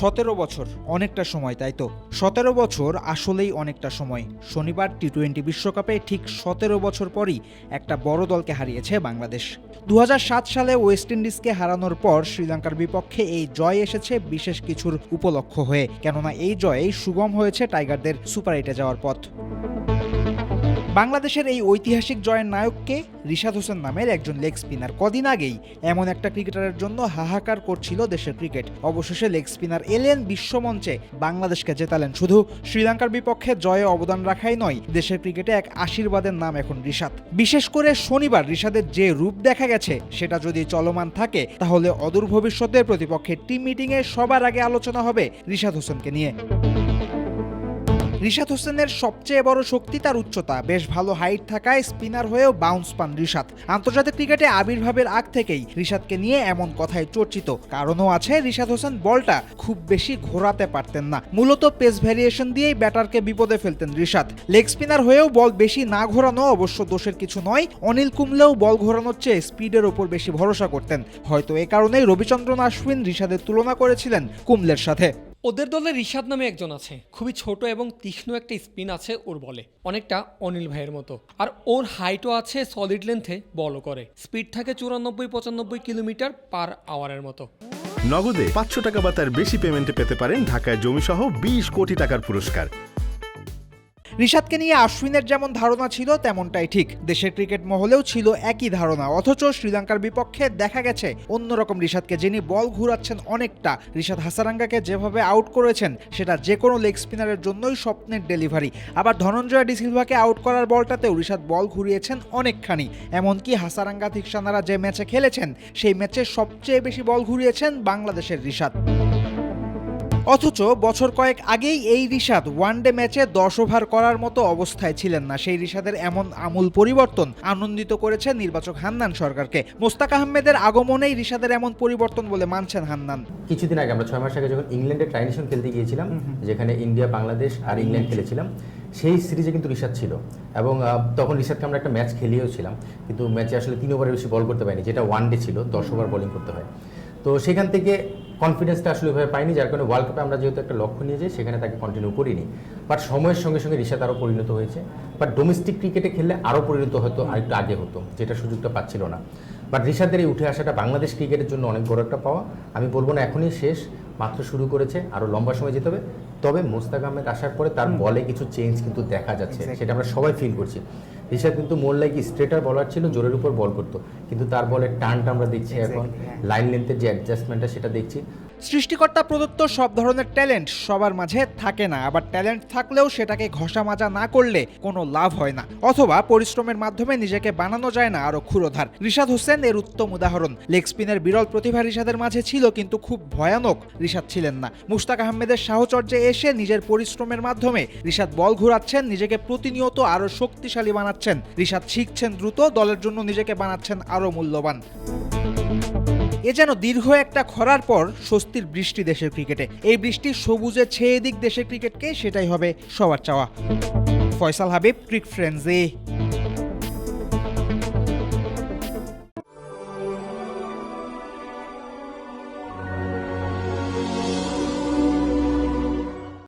সতেরো বছর, অনেকটা সময়, তাই তো? সতেরো বছর আসলেই অনেকটা সময়। শনিবার টি টোয়েন্টি বিশ্বকাপে ঠিক সতেরো বছর পরই একটা বড় দলকে হারিয়েছে বাংলাদেশ। দু হাজার সাত সালে ওয়েস্ট ইন্ডিজকে হারানোর পর শ্রীলঙ্কার বিপক্ষে এই জয় এসেছে বিশেষ কিছুর উপলক্ষ হয়ে। কেননা এই জয়েই সুগম হয়েছে টাইগারদের সুপার এইটে যাওয়ার পথ। বাংলাদেশের এই ঐতিহাসিক জয়ের নায়ককে রিশাদ হোসেন নামের একজন লেগ স্পিনার কদিন আগেই এমন একটা ক্রিকেটারের জন্য হাহাকার করছিল দেশের ক্রিকেট। অবশেষে লেগ স্পিনার এলেন বিশ্বমঞ্চে। বাংলাদেশকে জেতালেন শুধু শ্রীলঙ্কার বিপক্ষে জয়ে অবদান রাখাই নয়, দেশের ক্রিকেটে এক আশীর্বাদের নাম এখন রিশাদ। বিশেষ করে শনিবার রিশাদের যে রূপ দেখা গেছে, সেটা যদি চলমান থাকে, তাহলে অদূর ভবিষ্যতের প্রতিপক্ষের টিম মিটিংয়ে সবার আগে আলোচনা হবে রিশাদ হোসেনকে নিয়ে। রিশাদ হোসেনের সবচেয়ে বড় শক্তি তার উচ্চতা। বেশ ভালো হাইট থাকায় স্পিনার হয়েও বাউন্স পান রিশাদ। আন্তর্জাতিক ক্রিকেটে আবির্ভাবের আগ থেকেই রিশাদকে নিয়ে এমন কথায় চর্চিত। কারণও আছে রিশাদ হোসেন বলটা খুব বেশি ঘোরাতে পারতেন না। মূলত পেস ভ্যারিয়েশন দিয়েই ব্যাটারকে বিপদে ফেলতেন রিশাদ। লেগ স্পিনার হয়েও বল বেশি না ঘোরানো অবশ্য দোষের কিছু নয়, অনিল কুমলেও বল ঘোরানোর চেয়ে স্পিডের ওপর বেশি ভরসা করতেন। হয়তো এ কারণেই রবিচন্দ্রন আশ্বিন রিশাদের তুলনা করেছিলেন কুমলের সাথে। ওদের দলে ঋষাদ নামে একজন আছে। খুবই ছোট এবং তীক্ষ্ণ একটা স্পিন আছে ওর বলে। অনেকটা অনিল ভাইয়ের মতো। আর ওর হাইটও আছে সলিড লেন্থে বলও করে। স্পিড থাকে চুরানব্বই, পঁচানব্বই কিলোমিটার পার আওয়ারের মতো। নগদে পাঁচশো টাকা বা তার বেশি পেমেন্টে পেতে পারেন ঢাকায় জমিসহ বিশ কোটি টাকার পুরস্কার। রিশাদকে নিয়ে আশ্বিনের যেমন ধারণা ছিল, তেমনটাই ঠিক। দেশের ক্রিকেট মহলেও ছিল একই ধারণা, অথচ শ্রীলঙ্কার বিপক্ষে দেখা গেছে অন্যরকম রিশাদকে যিনি বল ঘুরাচ্ছেন অনেকটা। রিশাদ হাসারাঙ্গাকে যেভাবে আউট করেছেন, সেটা যে কোনো লেগ স্পিনারের জন্যই স্বপ্নের ডেলিভারি। আবার ধনঞ্জয় ডিসিলভাকে আউট করার বলটাতেও রিশাদ বল ঘুরিয়েছেন অনেকখানি। এমনকি হাসারাঙ্গা থিকসানারা যে ম্যাচে খেলেছেন, সেই ম্যাচে সবচেয়ে বেশি বল ঘুরিয়েছেন বাংলাদেশের রিশাদ। অথচ বছর কয়েক আগেই এই রিশাদ ওয়ানডে ম্যাচে দশ ওভার করার মতো অবস্থায় ছিলেন না। সেই রিশাদের এমন আমূল পরিবর্তন আনন্দিত করেছে নির্বাচক হান্নান সরকারকে। মোস্তাক আহমেদের আগমনেই রিশাদের এমন পরিবর্তন বলে মানছেন হান্নান। কিছুদিন আগে আমরা ছয় মাস আগে যখন ইংল্যান্ডে ট্রাইনেশন খেলতে গিয়েছিলাম যেখানে ইন্ডিয়া বাংলাদেশ আর ইংল্যান্ড খেলেছিলাম সেই সিরিজে কিন্তু রিশাদ ছিল। এবং তখন রিশাদকে আমরা একটা ম্যাচ খেলিয়েও ছিলাম কিন্তু ম্যাচে আসলে তিন ওভারের বেশি বল করতে পারিনি যেটা ওয়ান ডে ছিল দশ ওভার বোলিং করতে হয়। তো সেখান থেকে কনফিডেন্সটা আসলে ওইভাবে পাইনি, যার কারণে ওয়ার্ল্ড কাপে আমরা যেহেতু একটা লক্ষ্য নিয়ে যাই, সেখানে তাকে কন্টিনিউ করিনি। বাট সময়ের সঙ্গে সঙ্গে রিশাদ আরও পরিণত হয়েছে। বাট ডোমেস্টিক ক্রিকেটে খেললে আরও পরিণত হতো, আরেকটু আগে হতো, যেটা সুযোগটা পাচ্ছিল না। বাট রিশাদের এই উঠে আসাটা বাংলাদেশ ক্রিকেটের জন্য অনেক বড় একটা পাওয়া। আমি বলব না এখনই শেষ, মাত্র শুরু করেছে, আরও লম্বা সময় যেতে হবে। তবে মোস্তাক আহমেদ আসার পরে তার বলে কিছু চেঞ্জ কিন্তু দেখা যাচ্ছে সেটা আমরা সবাই ফিল করছি। ঋষাদ কিন্তু মোর কি স্ট্রেটার বলার ছিল জোরের উপর বল করতো। কিন্তু তার বলের টানটা আমরা দেখছি এখন। লাইন লেন্থের যে অ্যাডজাস্টমেন্টটা সেটা দেখছি। সৃষ্টিকর্তা প্রদত্ত সব ধরনের ট্যালেন্ট সবার মাঝে থাকে না। আবার ট্যালেন্ট থাকলেও সেটাকে ঘষা মাজা না করলে কোনো লাভ হয় না। অথবা পরিশ্রমের মাধ্যমে নিজেকে বানানো যায় না, আরও ক্ষুরোধার। রিশাদ হোসেন এর উত্তম উদাহরণ। লেগ স্পিনের বিরল প্রতিভা রিশাদের মাঝে ছিল, কিন্তু খুব ভয়ানক রিশাদ ছিলেন না। মুশতাক আহমেদের সাহচর্যে এসে নিজের পরিশ্রমের মাধ্যমে রিশাদ বল ঘুরাচ্ছেন, নিজেকে প্রতিনিয়ত আরও শক্তিশালী বানাচ্ছেন। রিশাদ শিখছেন দ্রুত, দলের জন্য নিজেকে বানাচ্ছেন আরও মূল্যবান। এ যেন দীর্ঘ একটা খরার পর স্বস্তির বৃষ্টি দেশের ক্রিকেটে। এই বৃষ্টি সবুজে ছেয়ে দিক দেশের ক্রিকেটকে, সেটাই হবে সবার চাওয়া। ফয়সাল হাবিব, ক্রিক ফ্রেন্ডসে।